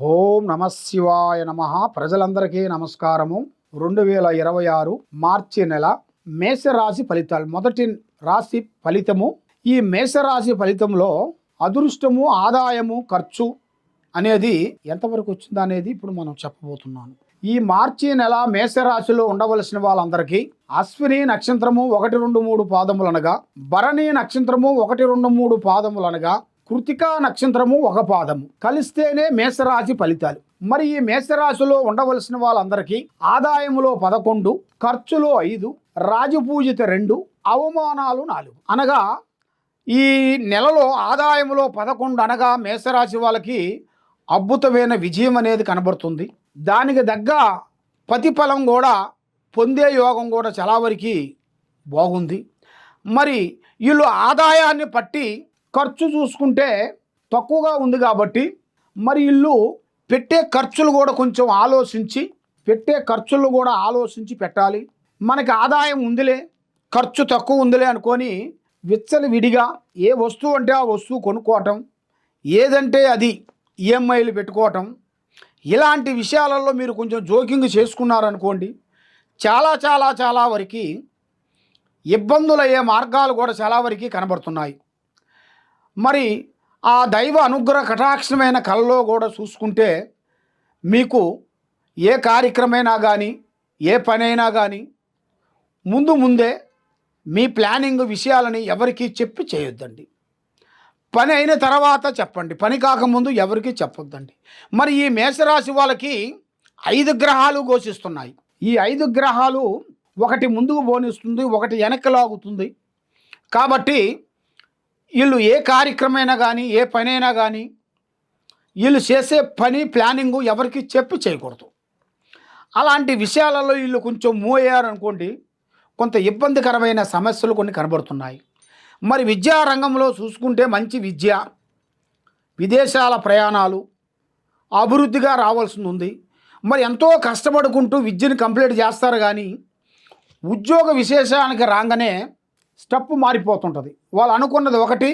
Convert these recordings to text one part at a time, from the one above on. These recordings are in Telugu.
ఓం నమ శివాయ నమ. ప్రజలందరికీ నమస్కారము. రెండు వేల ఇరవై ఆరు మార్చి నెల మేషరాశి ఫలితాలు. మొదటి రాశి ఫలితము. ఈ మేషరాశి ఫలితంలో అదృష్టము ఆదాయము ఖర్చు అనేది ఎంతవరకు వచ్చింది అనేది ఇప్పుడు మనం చెప్పబోతున్నాను. ఈ మార్చి నెల మేషరాశిలో ఉండవలసిన వాళ్ళందరికీ అశ్విని నక్షత్రము ఒకటి రెండు మూడు పాదములు అనగా భరణి నక్షత్రము ఒకటి రెండు మూడు పాదములు అనగా కృతికా నక్షత్రము ఒక పాదము. కలిస్తేనే మేషరాశి ఫలితాలు. మరి ఈ మేషరాశిలో ఉండవలసిన వాళ్ళందరికీ ఆదాయములో పదకొండు ఖర్చులో ఐదు రాజపూజిత రెండు అవమానాలు నాలుగు. అనగా ఈ నెలలో ఆదాయములో పదకొండు అనగా మేషరాశి వాళ్ళకి అద్భుతమైన విజయం అనేది కనబడుతుంది. దానికి తగ్గ ప్రతిఫలం కూడా పొందే యోగం కూడా చాలా వరకు బాగుంది. మరి వీళ్ళు ఆదాయాన్ని పట్టి ఖర్చు చూసుకుంటే తక్కువగా ఉంది కాబట్టి మరి ఇల్లు పెట్టే ఖర్చులు కూడా కొంచెం ఆలోచించి పెట్టే ఖర్చులు కూడా ఆలోచించి పెట్టాలి. మనకి ఆదాయం ఉందిలే ఖర్చు తక్కువ ఉందిలే అనుకొని విచ్చలు విడిగా ఏ వస్తువు అంటే ఆ వస్తువు కొనుక్కోవటం ఏదంటే అది ఈఎంఐలు పెట్టుకోవటం ఇలాంటి విషయాలలో మీరు కొంచెం జోకింగ్ చేసుకున్నారనుకోండి చాలా చాలా చాలా వరకు ఇబ్బందులయ్యే మార్గాలు కూడా చాలా వరకు కనబడుతున్నాయి. మరి ఆ దైవ అనుగ్రహ కటాక్షమైన కళలో కూడా చూసుకుంటే మీకు ఏ కార్యక్రమైనా కానీ ఏ పనైనా కానీ ముందు ముందే మీ ప్లానింగ్ విషయాలని ఎవరికీ చెప్పి చేయొద్దండి. పని అయిన తర్వాత చెప్పండి. పని కాకముందు ఎవరికి చెప్పొద్దండి. మరి ఈ మేషరాశి వాళ్ళకి ఐదు గ్రహాలు ఘోషిస్తున్నాయి. ఈ ఐదు గ్రహాలు ఒకటి ముందుకు బోనిస్తుంది ఒకటి వెనక్కి లాగుతుంది. కాబట్టి వీళ్ళు ఏ కార్యక్రమైనా కానీ ఏ పనైనా కానీ వీళ్ళు చేసే పని ప్లానింగు ఎవరికి చెప్పి చేయకూడదు. అలాంటి విషయాలలో వీళ్ళు కొంచెం మూవ్ అయ్యారనుకోండి కొంత ఇబ్బందికరమైన సమస్యలు కొన్ని కనబడుతున్నాయి. మరి విద్యా రంగంలో చూసుకుంటే మంచి విద్య విదేశాల ప్రయాణాలు అభివృద్ధిగా రావాల్సి ఉంది మరి ఎంతో కష్టపడుకుంటూ విద్యను కంప్లీట్ చేస్తారు కానీ ఉద్యోగ విశేషానికి రాగానే స్టెప్ మారిపోతుంటుంది. వాళ్ళు అనుకున్నది ఒకటి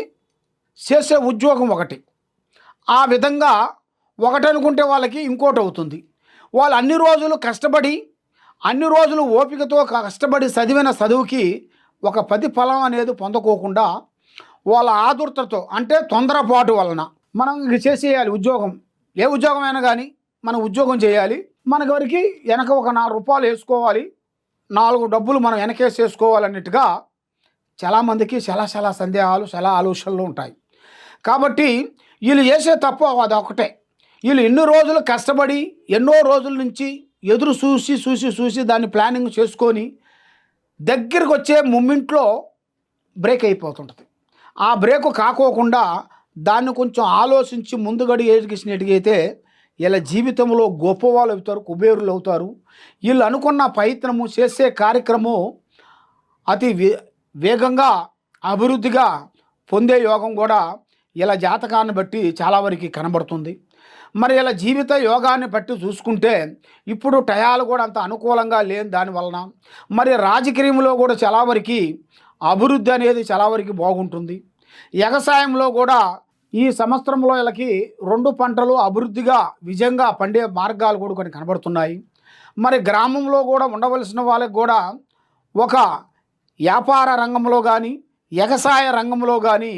చేసే ఉద్యోగం ఒకటి. ఆ విధంగా ఒకటి అనుకుంటే వాళ్ళకి ఇంకోటి అవుతుంది. వాళ్ళు అన్ని రోజులు కష్టపడి అన్ని రోజులు ఓపికతో కష్టపడి చదివిన చదువుకి ఒక ప్రతిఫలం అనేది పొందకోకుండా వాళ్ళ ఆదుర్తతో అంటే తొందరపాటు వలన మనం ఇంక చేసేయాలి ఉద్యోగం. ఏ ఉద్యోగమైనా కానీ మనం ఉద్యోగం చేయాలి. మనకి వరకు వెనక ఒక నాలుగు రూపాయలు వేసుకోవాలి. నాలుగు డబ్బులు మనం వెనకేసేసుకోవాలన్నట్టుగా చాలామందికి చాలా చాలా సందేహాలు చాలా ఆలోచనలు ఉంటాయి. కాబట్టి వీళ్ళు చేసే తప్పు అది ఒకటే. వీళ్ళు ఎన్ని రోజులు కష్టపడి ఎన్నో రోజుల నుంచి ఎదురు చూసి చూసి చూసి దాన్ని ప్లానింగ్ చేసుకొని దగ్గరికి వచ్చే మూమెంట్లో బ్రేక్ అయిపోతుంటుంది. ఆ బ్రేక్ కాకోకుండా దాన్ని కొంచెం ఆలోచించి ముందుగడి ఎదిగిసినట్టుగైతే ఇలా జీవితంలో గొప్పవాళ్ళు అవుతారు కుబేరులు అవుతారు. వీళ్ళు అనుకున్న ప్రయత్నము చేసే కార్యక్రమం అతి వేగంగా అభివృద్ధిగా పొందే యోగం కూడా ఇలా జాతకాన్ని బట్టి చాలా వరకు కనబడుతుంది. మరి ఇలా జీవిత యోగాన్ని బట్టి చూసుకుంటే ఇప్పుడు టయాలు కూడా అంత అనుకూలంగా లేని దాని వలన మరి రాజకీయంలో కూడా చాలా వరకు అభివృద్ధి అనేది చాలా వరకు బాగుంటుంది. వ్యవసాయంలో కూడా ఈ సంవత్సరంలో వీళ్ళకి రెండు పంటలు అభివృద్ధిగా విజయంగా పండే మార్గాలు కూడా కొన్ని కనబడుతున్నాయి. మరి గ్రామంలో కూడా ఉండవలసిన వాళ్ళకి కూడా ఒక వ్యాపార రంగంలో కానీ వ్యవసాయ రంగంలో కానీ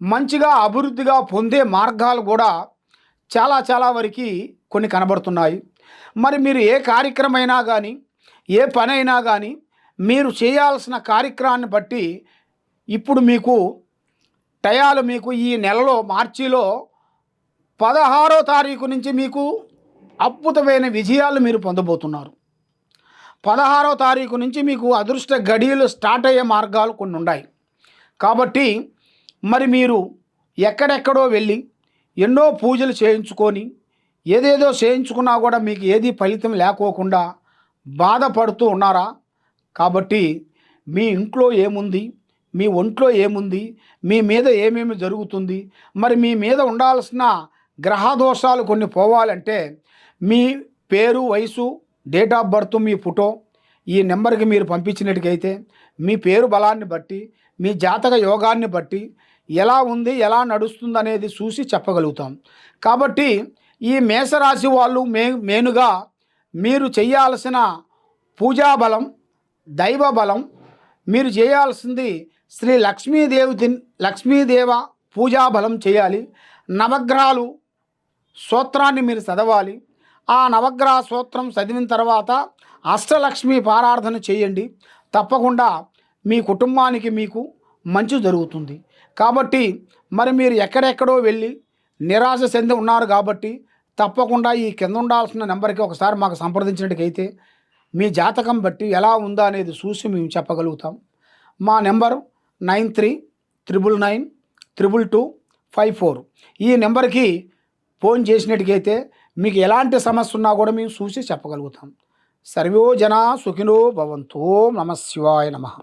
మంచిగా అభివృద్ధిగా పొందే మార్గాలు కూడా చాలా చాలా వరకు కొన్ని కనబడుతున్నాయి. మరి మీరు ఏ కార్యక్రమైనా కానీ ఏ పనైనా కానీ మీరు చేయాల్సిన కార్యక్రమాన్ని బట్టి ఇప్పుడు మీకు టయాలు మీకు ఈ నెలలో మార్చిలో పదహారో తారీఖు నుంచి మీకు అద్భుతమైన విజయాలు మీరు పొందబోతున్నారు. పదహారో తారీఖు నుంచి మీకు అదృష్ట గడియలు స్టార్ట్ అయ్యే మార్గాలు కొన్ని ఉన్నాయి. కాబట్టి మరి మీరు ఎక్కడెక్కడో వెళ్ళి ఎన్నో పూజలు చేయించుకొని ఏదేదో చేయించుకున్నా కూడా మీకు ఏది ఫలితం లేకోకుండా బాధపడుతూ ఉన్నారా? కాబట్టి మీ ఇంట్లో ఏముంది? మీ ఒంట్లో ఏముంది? మీ మీద ఏమేమి జరుగుతుంది? మరి మీ మీద ఉండాల్సిన గ్రహదోషాలు కొన్ని పోవాలంటే మీ పేరు వయసు డేట్ ఆఫ్ బర్త్ మీ ఫోటో ఈ నెంబర్కి మీరు పంపించినట్టుకైతే మీ పేరు బలాన్ని బట్టి మీ జాతక యోగాన్ని బట్టి ఎలా ఉంది ఎలా నడుస్తుంది అనేది చూసి చెప్పగలుగుతాం. కాబట్టి ఈ మేషరాశి వాళ్ళు మే మెయిన్గా మీరు చేయాల్సిన పూజా బలం దైవ బలం మీరు చేయాల్సింది శ్రీ లక్ష్మీదేవి లక్ష్మీదేవ పూజా బలం చేయాలి. నవగ్రహాలు స్తోత్రాన్ని మీరు చదవాలి. ఆ నవగ్రహ సూత్రం చదివిన తర్వాత అష్టలక్ష్మి పారార్థన చేయండి. తప్పకుండా మీ కుటుంబానికి మీకు మంచి జరుగుతుంది. కాబట్టి మరి మీరు ఎక్కడెక్కడో వెళ్ళి నిరాశ చెంది ఉన్నారు కాబట్టి తప్పకుండా ఈ కింద ఉండాల్సిన నెంబర్కి ఒకసారి మాకు సంప్రదించినట్టుకైతే మీ జాతకం బట్టి ఎలా ఉందా అనేది చూసి మేము చెప్పగలుగుతాం. మా number nine three triple nine triple two five four. ఈ నెంబర్కి ఫోన్ చేసినట్టుకైతే మీకు ఎలాంటి సమస్య ఉన్నా కూడా మేము చూసి చెప్పగలుగుతాం. సర్వో జన సుఖినో భవంతో. నమ శివాయ నమః.